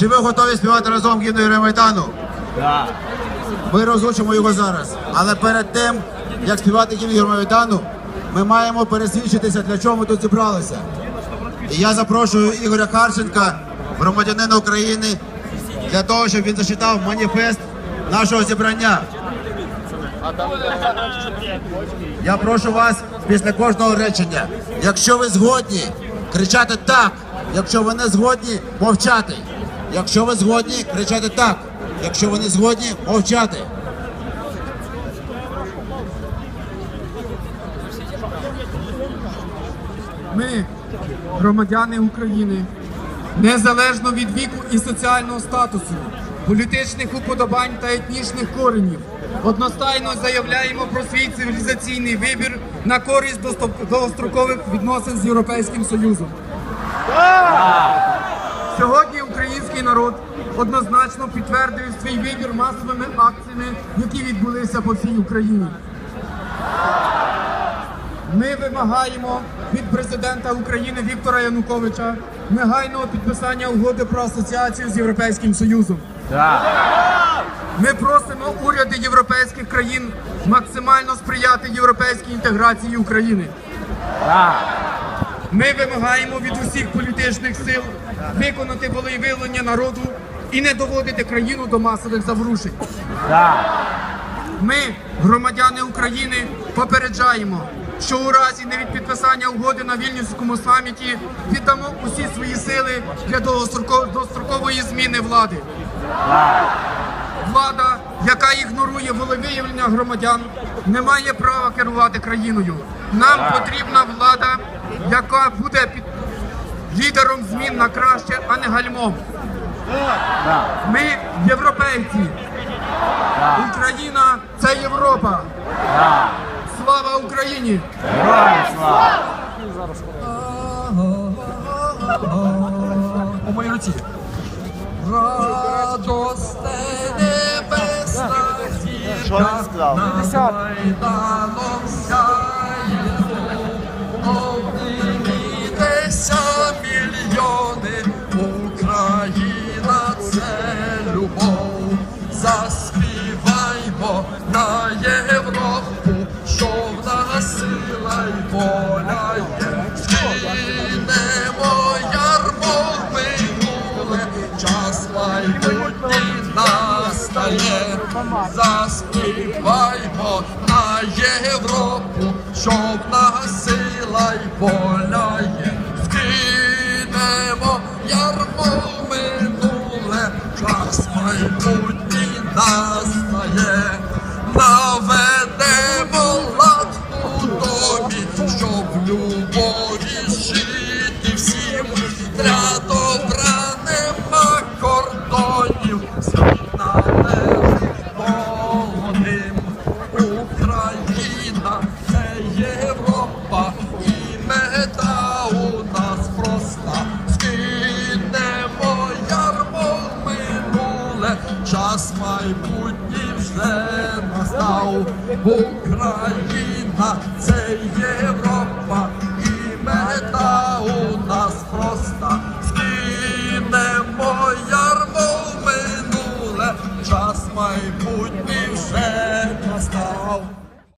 Чи ви готові співати разом гімн Євромайдану? Да. Ми розучимо його зараз. Але перед тим, як співати гімн Євромайдану, ми маємо пересвідчитися, для чого ми тут зібралися. І я запрошую Ігоря Харченка, громадянина України, для того, щоб він зачитав маніфест нашого зібрання. Я прошу вас після кожного речення, якщо ви згодні, кричати так. Якщо ви не згодні, мовчати. Якщо ви згодні, кричати так. Якщо ви не згодні, мовчати. Ми, громадяни України, незалежно від віку і соціального статусу, політичних уподобань та етнічних коренів, одностайно заявляємо про свій цивілізаційний вибір на користь довгострокових відносин з Європейським Союзом. Однозначно підтвердив свій вибір масовими акціями, які відбулися по всій Україні. Ми вимагаємо від президента України Віктора Януковича негайного підписання угоди про асоціацію з Європейським Союзом. Ми просимо уряди європейських країн максимально сприяти європейській інтеграції України. Ми вимагаємо від усіх політичних сил виконати волевиявлення народу і не доводити країну до масових заворушень. Да. Ми, громадяни України, попереджаємо, що у разі невідпідписання угоди на Вільнюському саміті віддамо усі свої сили для дострокової зміни влади. Влада, яка ігнорує волевиявлення громадян, не має права керувати країною. Нам потрібна влада, яка буде під лідером змін на краще, а не гальмом. Да. Ми європейці. Україна це Європа. Да. Слава Україні! Героям слава. У моїй руці. Радосте небесна зірка над Майданом настає. Заспіваймо на Європу, що в нас сила й воля є. Скинемо ярмо минуле, час майбутній настає. Наведемо лад у домі, щоб любові жити всім. Для час майбутній вже настав. Україна це Європа,